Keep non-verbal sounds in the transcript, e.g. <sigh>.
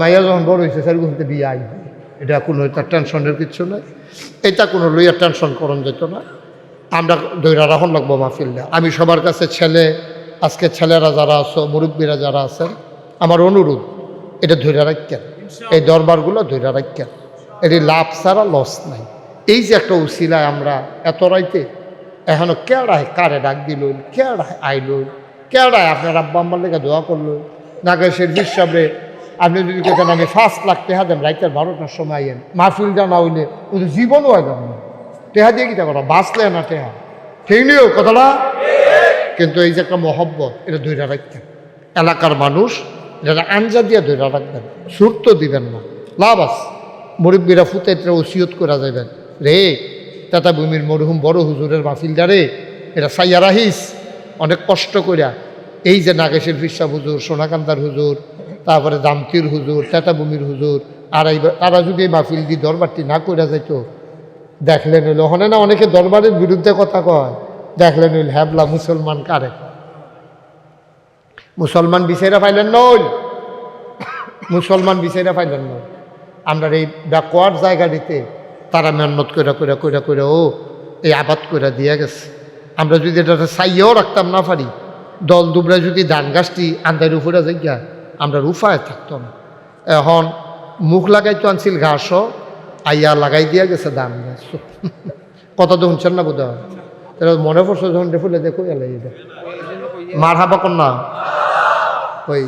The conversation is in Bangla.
মাইয়া যখন বড় হয়েছে সেরকম হতে বিয়ে আইবে এটা কোনো তার টেনশনের কিছু নাই। এটা কোনো লইয়া টেনশন করন যেত না। আমরা দৈরা রাখন লাগবো মাহফিল্লা আমি সবার কাছে ছেলে আজকে ছেলেরা যারা আছো মুরব্বীরা যারা আছেন আমার অনুরোধ এটা ধৈর্য রাখেন। এই দরবারগুলো ধৈর্য রাখেন। এটি লাভ ছাড়া লস নাই। এই যে একটা উসিলায় আমরা এত রাইতে এখনও কেড়ায় কারে ডাক দিল কেড়ায় আইল কেড়ায় আপনার আব্বা আম্মার লেগে দোয়া করল। নাগেশের বিশ্বাবে আপনি যদি কেতেন আমি ফার্স্ট লাখ টেহা দেন, রাইতের বারোটার সময় আইয়েন। মাহফিলটা না হইলে ওদের জীবনও হয় না। টেহা দিয়ে কি তা কথা বাঁচলে না টেহা। ঠিক নিও কথাটা? কিন্তু এই যে একটা মহব্বত, এটা ধৈর্য রাখতেন। এলাকার মানুষ এটা আঞ্জা দিয়ে ধৈর্য রাখবেন সুর তো দিবেন না। লাভ আছে। মুরব্বীরা ফুতাইতে ওসিয়ত করা যাবেন রে তাতা ভূমির মরহুম বড় হুজুরের মাহফিলটা রে, এটা সাইয়া রাহিস। অনেক কষ্ট করিয়া এই যে নাগেশের ফিসা হুজুর, সোনাকান্দার হুজুর, তারপরে দামতির হুজুর তেতা ভূমির হুজুর, আর এই তারা যদি এই মাহফিল দিয়ে দরবারটি না কইরা যাইতো, দেখলেন হইল ওখানে না অনেকে দরবারের বিরুদ্ধে কথা কয়, দেখলেন হইল হ্যাবলা মুসলমান কারে? মুসলমান বিচাইরা পাইলেন নইল মুসলমান বিচাইরা পাইলেন নইল আমরা এই ব্যাকওয়ার্ড জায়গাটিতে তারা মেহনত করে করে করে করে ও, এই আবাদ করে দিয়ে গেছে। আমরা যদি এটা চাইয়েও রাখতাম না পারি দল দুবরা যদি ধান গাছটি আন্দার উপরে গিয়া, আমরা রুফায় থাকতাম। এখন মুখ লাগাইতো আনছিল ঘাসও, আইয়া লাগাই দিয়া গেছে ধান গাছ। <laughs> কথা তো শুনছেন না বোধ হয় মনে পড়ছে যখন ফুলে দেখো এলাই মার হাবা কন্যা? ওই